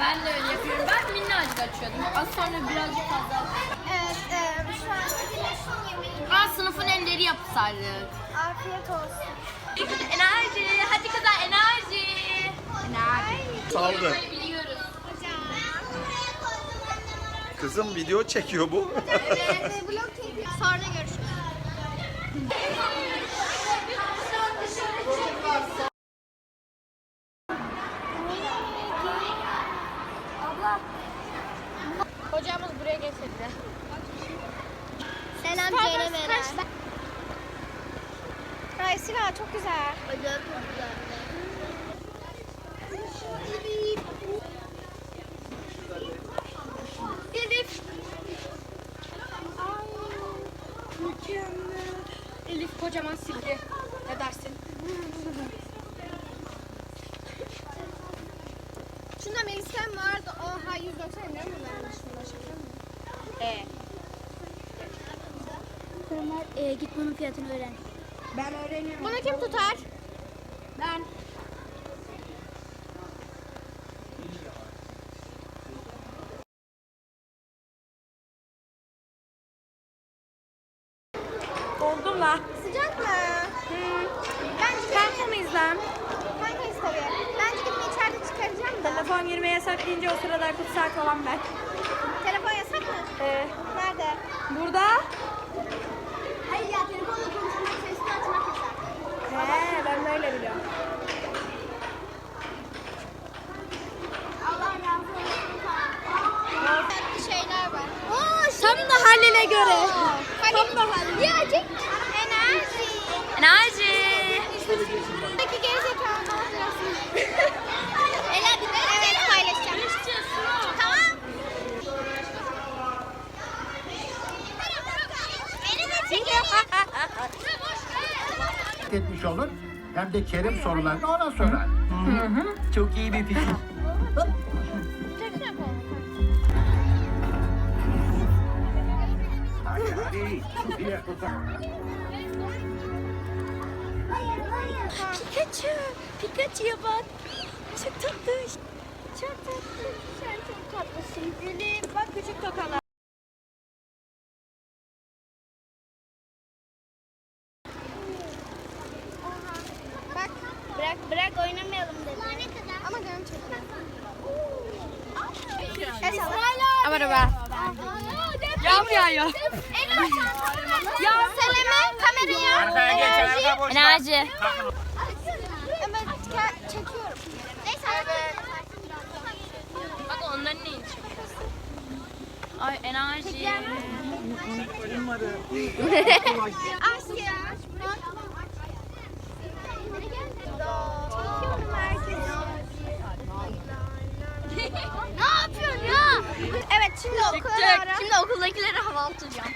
Ben de öyle yapıyorum. Ben minnacık açıyordum. Az sonra birazcık fazla. Evet, e, şu an güneşin yemeği. Aa sınıfın elleri yapsaydık. Afiyet olsun. Enerji. Hadi kızlar enerji. Saldı. Biliyoruz. Kızım video çekiyor bu. Evet, vlog çekiyor. Sonra görüşürüz. Eren. Ay Sila çok güzel. Acayip çok güzel. Elif. Elif kocaman silgi. Ne dersin? Şunda Melisa'm vardı. Oha 190 lira mı vermiş buna şaka mı? Ee, Ömer e, git bunun fiyatını öğren. ben öğreniyorum. Bunu kim tutar? Ben. Oldum la. Sıcak mı? Bence Kanka mıyız lan? Kankayız tabii. Bence gidip içeride çıkaracağım da. Telefon girmeye yasak deyince o sıralar kutsal olan ben. Telefon yasak mı? Ee, Nerede? burada. Hayır ya telefonla konuşmak, sesini açmak yasak. He, ben böyle biliyorum. Allah razı olsun. Tatlı şeyler var. Oo, Tam da haline göre. Tam da haline. Ya çek. Enerji. Enerji. Peki gerizekalı ne olacaksın? Ela bir evet paylaşacağım. Tamam. Beni de çekin. Etmiş olur. Hem de Kerim sorularını ona sorar. Çok iyi bir fikir. Pikachu. Pikachu'ya bak. Çok tatlı. Çok tatlı. Sen çok tatlısın. Elif bak küçük tokalar. Bak bırak oynamayalım dedi. Ama canım çekiyor. Esra. Ama be. Yağmur yağıyor. Ya Seleme kamerayı Arkaya geç, arka boş. Enerji. Hemen ke- çekiyorum. Neyse. Evet. Bak onların neyini çekiyorsun? Ay enerji. Asya. Şimdi okula ara. Şimdi okuldakilere hava atacağım.